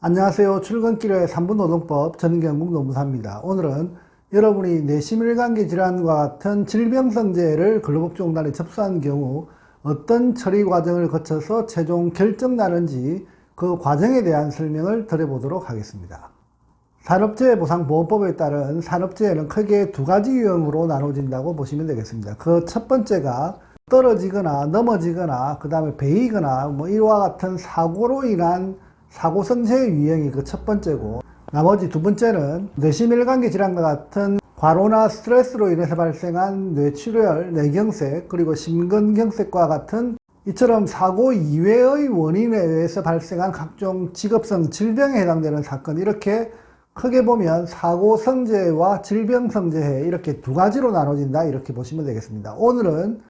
안녕하세요. 출근길의 3분 노동법 전경국 노무사입니다. 오늘은 여러분이 뇌심혈관계 질환과 같은 질병성제를 근로복지공단에 접수한 경우 어떤 처리 과정을 거쳐서 최종 결정 나는지 그 과정에 대한 설명을 드려보도록 하겠습니다. 산업재해보상보험법에 따른 산업재해는 크게 두 가지 유형으로 나눠진다고 보시면 되겠습니다. 그 첫 번째가 떨어지거나 넘어지거나 그 다음에 베이거나 뭐 이와 같은 사고로 인한 사고 성체 유형이 그 첫 번째고 나머지 두 번째는 뇌심혈관계 질환과 같은 과로나 스트레스로 인해서 발생한 뇌출혈, 뇌경색, 그리고 심근경색과 같은 이처럼 사고 이외의 원인에 의해서 발생한 각종 직업성 질병에 해당되는 사건 이렇게 크게 보면 사고성재와 질병성재해 이렇게 두 가지로 나눠진다 이렇게 보시면 되겠습니다. 오늘은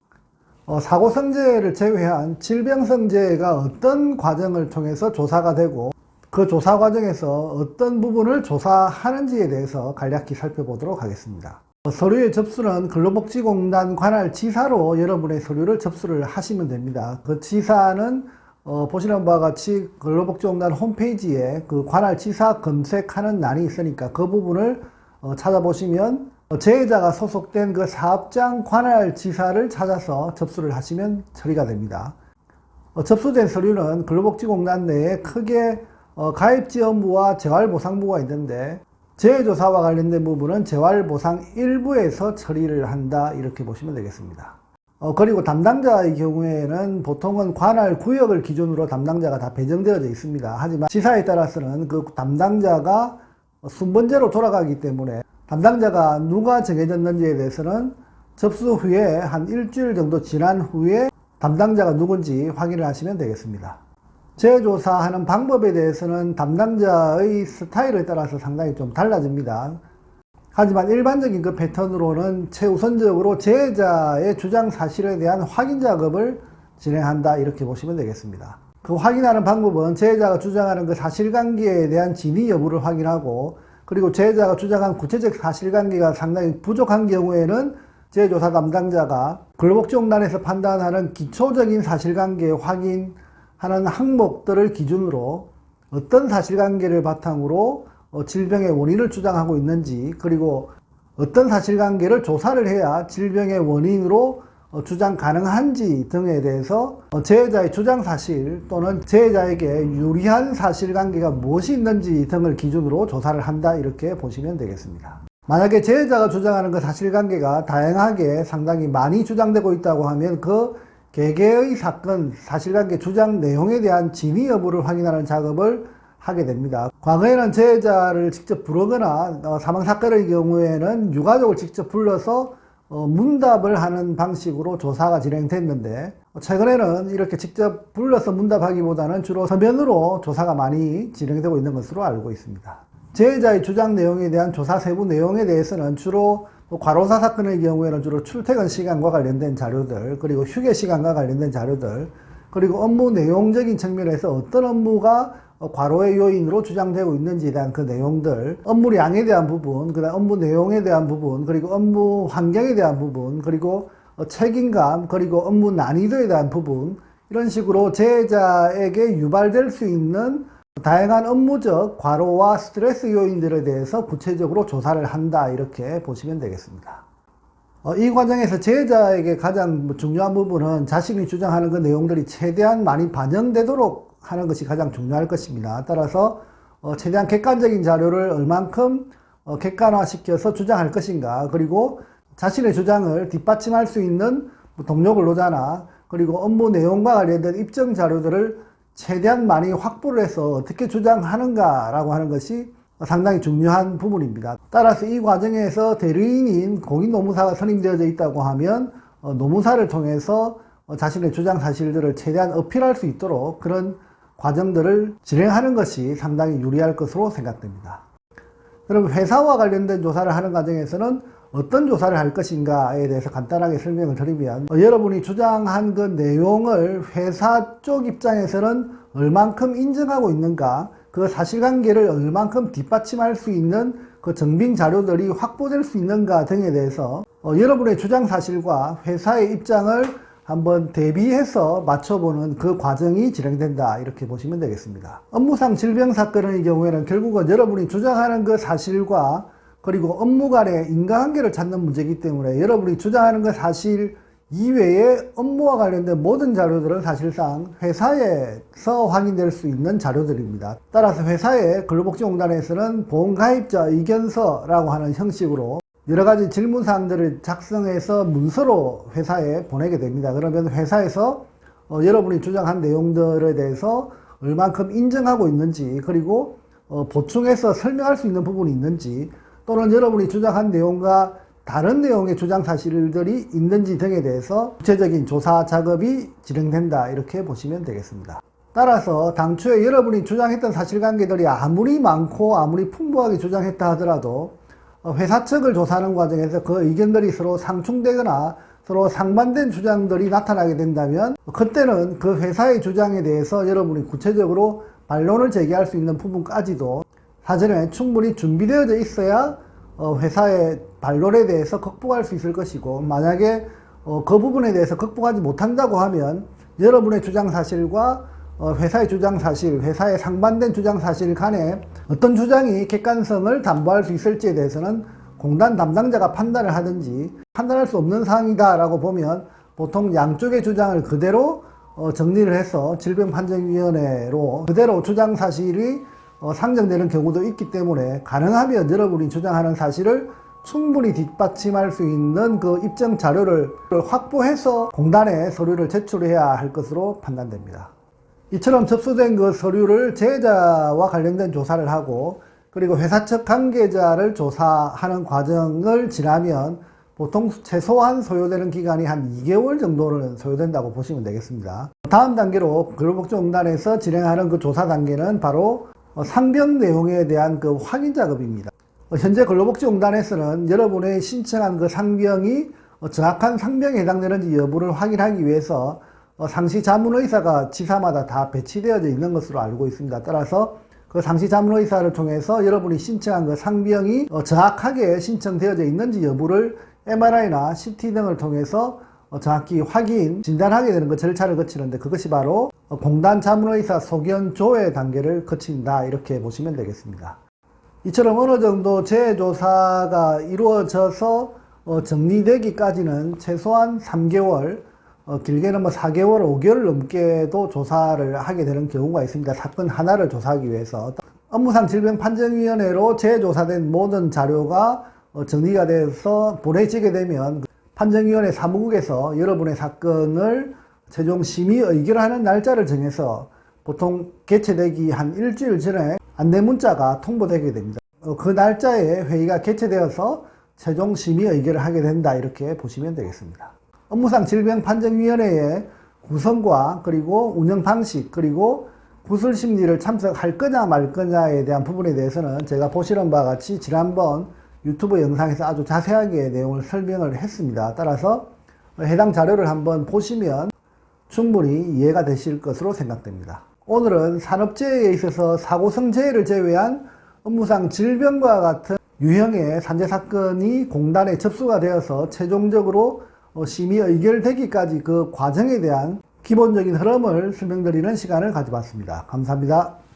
어, 사고성재를 제외한 질병성재가 어떤 과정을 통해서 조사가 되고 그 조사 과정에서 어떤 부분을 조사하는지에 대해서 간략히 살펴보도록 하겠습니다. 어, 서류의 접수는 근로복지공단 관할 지사로 여러분의 서류를 접수를 하시면 됩니다. 그 지사는 어, 보시는 바와 같이 근로복지공단 홈페이지에 그 관할 지사 검색하는欄이 있으니까 그 부분을 어, 찾아보시면 어, 재해자가 소속된 그 사업장 관할 지사를 찾아서 접수를 하시면 처리가 됩니다. 어, 접수된 서류는 근로복지공단 내에 크게 어, 가입지 업무와 재활보상부가 있는데 재해조사와 관련된 부분은 재활보상 일부에서 처리를 한다 이렇게 보시면 되겠습니다. 어, 그리고 담당자의 경우에는 보통은 관할 구역을 기준으로 담당자가 다 배정되어져 있습니다. 하지만 지사에 따라서는 그 담당자가 순번제로 돌아가기 때문에 담당자가 누가 정해졌는지에 대해서는 접수 후에 한 일주일 정도 지난 후에 담당자가 누군지 확인을 하시면 되겠습니다. 재조사하는 방법에 대해서는 담당자의 스타일에 따라서 상당히 좀 달라집니다. 하지만 일반적인 그 패턴으로는 최우선적으로 재해자의 주장 사실에 대한 확인 작업을 진행한다 이렇게 보시면 되겠습니다. 그 확인하는 방법은 재해자가 주장하는 그 사실관계에 대한 진위 여부를 확인하고 그리고 재해자가 주장한 구체적 사실관계가 상당히 부족한 경우에는 재조사 담당자가 근로복지공단에서 판단하는 기초적인 사실관계 확인하는 항목들을 기준으로 어떤 사실관계를 바탕으로 어, 질병의 원인을 주장하고 있는지 그리고 어떤 사실관계를 조사를 해야 질병의 원인으로 어, 주장 가능한지 등에 대해서 어, 재해자의 주장 사실 또는 재해자에게 유리한 사실관계가 무엇이 있는지 등을 기준으로 조사를 한다 이렇게 보시면 되겠습니다. 만약에 재해자가 주장하는 그 사실관계가 다양하게 상당히 많이 주장되고 있다고 하면 그 개개의 사건 사실관계 주장 내용에 대한 진위 여부를 확인하는 작업을 하게 됩니다. 과거에는 재해자를 직접 부르거나 어, 사망 사건의 경우에는 유가족을 직접 불러서 어, 문답을 하는 방식으로 조사가 진행됐는데 최근에는 이렇게 직접 불러서 문답하기보다는 주로 서면으로 조사가 많이 진행되고 있는 것으로 알고 있습니다. 재해자의 주장 내용에 대한 조사 세부 내용에 대해서는 주로 뭐 과로사 사건의 경우에는 주로 출퇴근 시간과 관련된 자료들 그리고 휴게 시간과 관련된 자료들 그리고 업무 내용적인 측면에서 어떤 업무가 어, 과로의 요인으로 주장되고 있는지에 대한 그 내용들, 업무량에 대한 부분, 그 다음 업무 내용에 대한 부분, 그리고 업무 환경에 대한 부분, 그리고 어, 책임감, 그리고 업무 난이도에 대한 부분, 이런 식으로 재해자에게 유발될 수 있는 다양한 업무적 과로와 스트레스 요인들에 대해서 구체적으로 조사를 한다. 이렇게 보시면 되겠습니다. 어, 이 과정에서 재해자에게 가장 뭐 중요한 부분은 자신이 주장하는 그 내용들이 최대한 많이 반영되도록 하는 것이 가장 중요할 것입니다. 따라서 어, 최대한 객관적인 자료를 얼만큼 어, 객관화시켜서 주장할 것인가 그리고 자신의 주장을 뒷받침할 수 있는 뭐 동료 근로자나 그리고 업무 내용과 관련된 입증 자료들을 최대한 많이 확보를 해서 어떻게 주장하는가라고 하는 것이 상당히 중요한 부분입니다. 따라서 이 과정에서 대리인인 공인 노무사가 선임되어져 있다고 하면 어, 노무사를 통해서 어, 자신의 주장 사실들을 최대한 어필할 수 있도록 그런 과정들을 진행하는 것이 상당히 유리할 것으로 생각됩니다. 그럼 회사와 관련된 조사를 하는 과정에서는 어떤 조사를 할 것인가에 대해서 간단하게 설명을 드리면 어, 여러분이 주장한 그 내용을 회사 쪽 입장에서는 얼만큼 인정하고 있는가 그 사실관계를 얼만큼 뒷받침할 수 있는 그 정빙 자료들이 확보될 수 있는가 등에 대해서 어, 여러분의 주장 사실과 회사의 입장을 한번 대비해서 맞춰보는 그 과정이 진행된다 이렇게 보시면 되겠습니다. 업무상 질병 사건의 경우에는 결국은 여러분이 주장하는 그 사실과 그리고 업무 간의 인과관계를 찾는 문제이기 때문에 여러분이 주장하는 그 사실 이외에 업무와 관련된 모든 자료들은 사실상 회사에서 확인될 수 있는 자료들입니다. 따라서 회사의 근로복지공단에서는 보험가입자 의견서라고 하는 형식으로 여러 가지 질문 사항들을 작성해서 문서로 회사에 보내게 됩니다. 그러면 회사에서 어, 여러분이 주장한 내용들에 대해서 얼만큼 인정하고 있는지 그리고 어, 보충해서 설명할 수 있는 부분이 있는지 또는 여러분이 주장한 내용과 다른 내용의 주장 사실들이 있는지 등에 대해서 구체적인 조사 작업이 진행된다 이렇게 보시면 되겠습니다. 따라서 당초에 여러분이 주장했던 사실관계들이 아무리 많고 아무리 풍부하게 주장했다 하더라도 어, 회사 측을 조사하는 과정에서 그 의견들이 서로 상충되거나 서로 상반된 주장들이 나타나게 된다면 그때는 그 회사의 주장에 대해서 여러분이 구체적으로 반론을 제기할 수 있는 부분까지도 사전에 충분히 준비되어져 있어야 어, 회사의 반론에 대해서 극복할 수 있을 것이고 만약에 어, 그 부분에 대해서 극복하지 못한다고 하면 여러분의 주장 사실과 어, 회사의 주장 사실, 회사의 상반된 주장 사실 간에 어떤 주장이 객관성을 담보할 수 있을지에 대해서는 공단 담당자가 판단을 하든지 판단할 수 없는 사항이다라고 보면 보통 양쪽의 주장을 그대로 어, 정리를 해서 질병판정위원회로 그대로 주장 사실이 어, 상정되는 경우도 있기 때문에 가능하면 여러분이 주장하는 사실을 충분히 뒷받침할 수 있는 그 입증 자료를 확보해서 공단에 서류를 제출해야 할 것으로 판단됩니다. 이처럼 접수된 그 서류를 제자와 관련된 조사를 하고 그리고 회사 측 관계자를 조사하는 과정을 지나면 보통 최소한 소요되는 기간이 한 2개월 정도는 소요된다고 보시면 되겠습니다. 다음 단계로 근로복지공단에서 진행하는 그 조사 단계는 바로 어, 상병 내용에 대한 그 확인 작업입니다. 어, 현재 근로복지공단에서는 여러분의 신청한 그 상병이 어, 정확한 상병에 해당되는지 여부를 확인하기 위해서 어, 상시 자문의사가 지사마다 다 배치되어져 있는 것으로 알고 있습니다. 따라서 그 상시 자문의사를 통해서 여러분이 신청한 그 상병이 어, 정확하게 신청되어져 있는지 여부를 MRI나 CT 등을 통해서 어, 정확히 확인, 진단하게 되는 그 절차를 거치는데 그것이 바로 어, 공단 자문의사 소견 조회 단계를 거친다 이렇게 보시면 되겠습니다. 이처럼 어느 정도 재조사가 이루어져서 어, 정리되기까지는 최소한 3개월, 어, 길게는 뭐 4개월, 5개월 넘게도 조사를 하게 되는 경우가 있습니다. 사건 하나를 조사하기 위해서. 업무상 질병 판정위원회로 재조사된 모든 자료가 어, 정리가 돼서 보내지게 되면 그 판정위원회 사무국에서 여러분의 사건을 최종 심의 의결하는 날짜를 정해서 보통 개최되기 한 일주일 전에 안내 문자가 통보되게 됩니다. 어, 그 날짜에 회의가 개최되어서 최종 심의 의결을 하게 된다 이렇게 보시면 되겠습니다. 업무상 질병 판정위원회의 구성과 그리고 운영 방식 그리고 구술 심리를 참석할 거냐 말 거냐에 대한 부분에 대해서는 제가 보시는 바와 같이 지난번 유튜브 영상에서 아주 자세하게 내용을 설명을 했습니다. 따라서 해당 자료를 한번 보시면 충분히 이해가 되실 것으로 생각됩니다. 오늘은 산업재해에 있어서 사고성 재해를 제외한 업무상 질병과 같은 유형의 산재 사건이 공단에 접수가 되어서 최종적으로 어, 심의 의결되기까지 그 과정에 대한 기본적인 흐름을 설명드리는 시간을 가져봤습니다. 감사합니다.